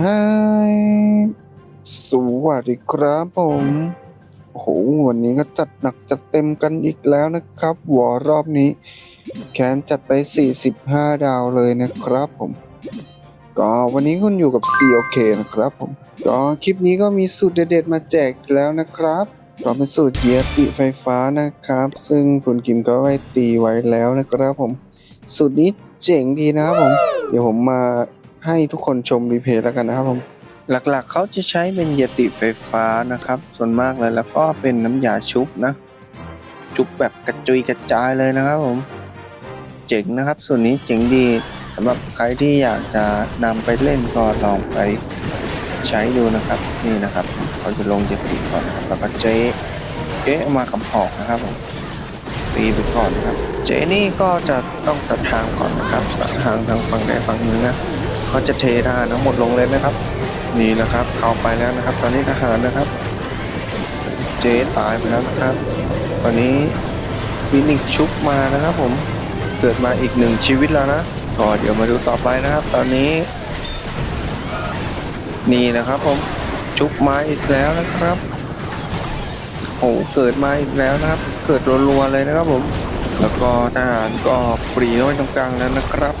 ฮายสวัสดีครับผม โอ้โห วันนี้ก็จัดหนักจัดเต็มกันอีกแล้วนะครับวอรอบนี้ แคนจัดไป 45 ดาวเลยนะครับผม ก็วันนี้คุณอยู่กับ COK นะครับผม ก็คลิปนี้ก็มีสูตรเด็ดๆมาแจกอีกแล้วนะครับก็เป็นสูตรเยียติไฟฟ้านะครับ ซึ่งคุณกิมก็ไว้ตีไว้แล้วนะครับผม สูตรนี้เจ๋งดีนะครับผม เดี๋ยวผมมา ให้ทุกคนชมรีเพลย์แล้วกันนะครับผมหลักๆเขาจะใช้เป็นเยติไฟฟ้านะครับ ส่วนมากเลยแล้วก็เป็นน้ำยาชุบนะ ชุบแบบกระจุยกระจายเลยนะครับผม เจ๋งนะครับ ส่วนนี้เจ๋งดีสำหรับใครที่อยากจะนำไปเล่นก็ลองไปใช้ดูนะครับ นี่นะครับเขาจะลงเยติก่อนนะครับแล้วก็เจ๊เจ๊เอามากับหอกนะครับผมตีไปก่อนนะครับ เจนี่ก็จะต้องตัดทางก่อนนะครับตัดทางทางฝั่งใดฝั่งหนึ่งนะ เขาจะเททหารทั้งหมดลงเลยนะครับ นี่นะครับ เข้าไปแล้วนะครับ ตอนนี้ทหารนะครับ เจตายไปแล้วนะครับ ตอนนี้ฟินิกชุบมานะครับผมเกิดมาอีกหนึ่งชีวิตแล้วนะก็เดี๋ยวมาดูต่อไปนะครับ ตอนนี้ นี่นะครับผมชุบมาอีกแล้วนะครับโอ้เกิดมาอีกแล้วนะครับ เกิดรัวๆเลยนะครับผม แล้วก็ทหารก็ปรีเข้าไปตรงกลางแล้วนะครับ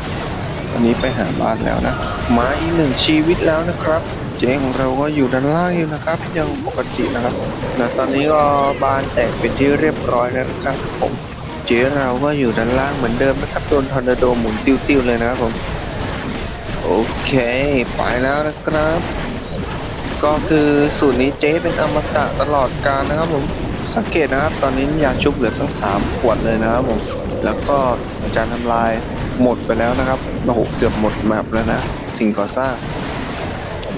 อันนี้ไปหาบ้านแล้วนะ มาอีกหนึ่งชีวิตแล้วนะครับ เจ๊ของเราก็อยู่ด้านล่างอยู่นะครับ ยังปกตินะครับและตอนนี้ก็บ้านแตกเป็นที่เรียบร้อยแล้วนะครับผมเจ๊เราก็อยู่ด้านล่างเหมือนเดิมนะครับโดนทอร์นาโดหมุนติ้วๆเลยนะครับผมโอเคไปแล้วนะครับ ก็คือสูตรนี้เจ๊เป็นอมตะตลอดกาลนะครับผมสังเกตนะครับตอนนี้ยาชุบเหลือตั้งสามขวดเลยนะครับผมแล้วก็การทำลายหมดไปแล้วนะครับ โอ้โหเกือบหมดแมปแล้วนะ สิ่งก่อสร้าง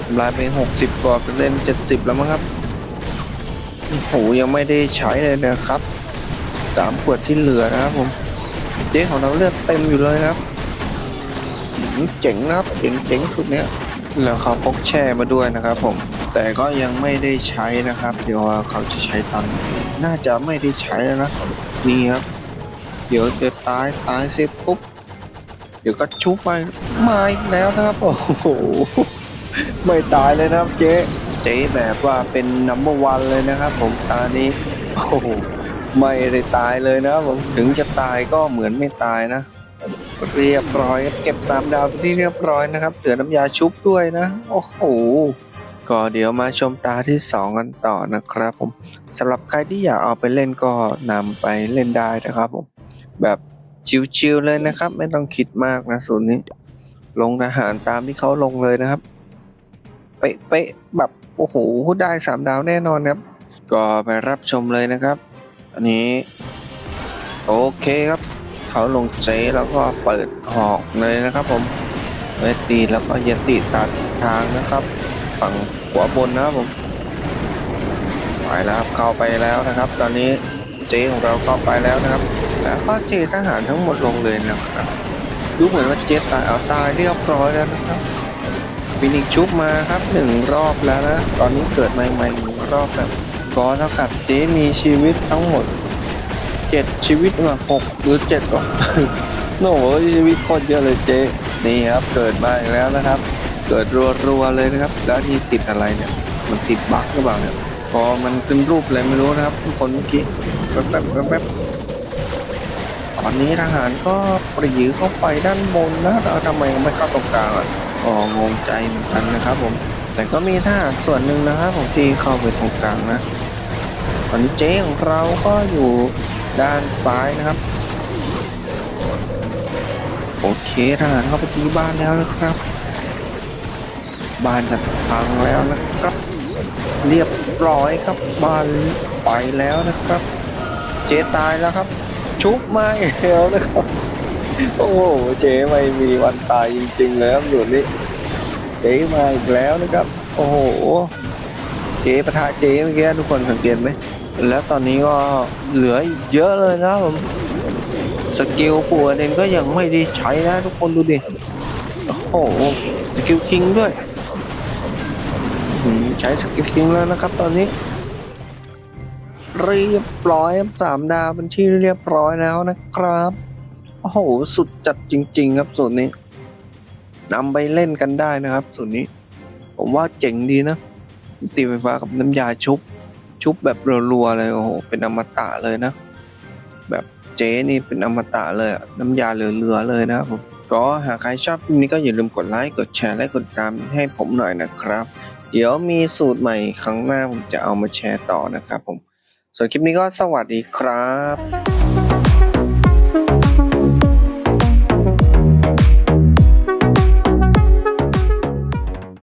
ทำลายไปหกสิบกว่าเปอร์เซ็นต์เจ็ดสิบแล้วมั้งครับโอ้โหยังไม่ได้ใช้เลยนะครับสามขวดที่เหลือนะครับผมเจ๊ของเราเลือดเต็มอยู่เลยครับเจ๋งนะครับเจ๋งเจ๋งสุดเนี้ยแล้วเขาพกแช่มาด้วยนะครับผมแต่ก็ยังไม่ได้ใช้นะครับ เดี๋ยวเขาจะใช้ตอนน่าจะไม่ได้ใช้แล้วนะนี่ครับ เดี๋ยวจะตายตายเสร็จปุ๊บ ดี๋ยวก็ชุบไปมาอีกแล้วนะครับ โอ้โห ไม่ตายเลยนะครับเจ๊เจ๊แบบว่าเป็นนัมเบอร์วันเลยนะครับ ผมตานี้ โอ้โห ไม่ได้ตายเลยนะครับผมถึงจะตายก็เหมือนไม่ตายนะ เรียบร้อยเก็บสามดาวที่เรียบร้อยนะครับเหลือน้ำยาชุบด้วยนะ โอ้โหก็เดี๋ยวมาชมตาที่ 2 กันต่อนะครับผมสำหรับใครที่อยากเอาไปเล่นก็นำไปเล่นได้นะครับผมแบบ ชิวๆเลยนะครับ ไม่ต้องคิดมากนะศูนนี้ ลงทหารตามที่เขาลงเลยนะครับ เป๊ะๆแบบโอ้โหได้สามดาวแน่นอนครับ ก็ไปรับชมเลยนะครับ อันนี้โอเคครับ เขาลงเจแล้วก็เปิดหอกเลยนะครับผมเวทีแล้วก็ยติตัดทางนะครับ ฝั่งขวาบนนะครับผมไปแล้วครับเข้าไปแล้วนะครับ ตอนนี้ เจของเราเข้าไปแล้วนะครับ แล้วก็เจทหารทั้งหมดลงเลยนะครับดูเหมือนว่าเจตายเอาตายเรียบร้อยแล้วนะครับฟินิกชุบมาครับหนึ่งรอบแล้วนะ ตอนนี้เกิดใหม่ๆหนึ่งรอบแบบก็เท่ากับเจมีชีวิตทั้งหมดเจ็ดชีวิตมาหกหรือเจ็ดก่อนโอ้โหชีวิตโคตรเยอะเลยเจนี่ครับเกิดมาอีกแล้วนะครับ เกิดรัวๆเลยนะครับ แล้วนี่ติดอะไรเนี่ย มันติดบั๊กหรือเปล่าเนี่ย อมันขึ้นรูปอะไรไม่รู้นะครับทุกคนเมื่อกี้แป๊บๆแป๊บตอนนี้ทหารก็ปรีเข้าไปด้านบนนะแล้วทำไมไม่เข้าตรงกลางอะก็งงใจเหมือนกันนะครับผม แต่ก็มีทหารส่วนหนึ่งนะครับผมที่เข้าไปตรงกลางนะตอนนี้เจ๊ของเราก็อยู่ด้านซ้ายนะครับโอเคทหารเข้าไปที่บ้านแล้วนะครับ บ้านจะพังแล้วนะครับ เรียบร้อยครับบ้านไปแล้วนะครับ เจ๊ตายแล้วครับ ชุบมาอีกแล้วนะครับโอ้โหเจ๊ไม่มีวันตายจริงๆเลยครับอยู่นี่เจ๊มาอีกแล้วนะครับ โอ้โหเจ๊ประทะเจ๊เมื่อกี้ทุกคนสังเกตไหมแล้วตอนนี้ก็เหลือเยอะเลยนะผมสกิลปัวเดนก็ยังไม่ได้ใช้นะทุกคนดูดิโอ้โหสกิลคิงด้วย ใช้สกิลคิงแล้วนะครับ ตอนนี้ เรียบร้อยสามดาวเป็นที่เรียบร้อยแล้วนะครับ โอ้โห สุดจัดจริง ๆ ครับส่วนนี้นำไปเล่นกันได้นะครับ ส่วนนี้ ผมว่าเจ๋งดีนะตีไฟฟ้ากับน้ำยาชุบ ชุบแบบรัวๆเลยโอ้โห เป็นอมตะเลยนะ แบบเจ๊นี่เป็นอมตะเลยน้ำยาเหลือๆเลยนะครับผมก็หากใครชอบคลิปนี้ก็อย่าลืมกดไลค์ กดแชร์ และกดติดตามให้ผมหน่อยนะครับ เดี๋ยวมีสูตรใหม่ครั้งหน้าผมจะเอามาแชร์ต่อนะครับผม ส่วนคลิปนี้ก็สวัสดีครับ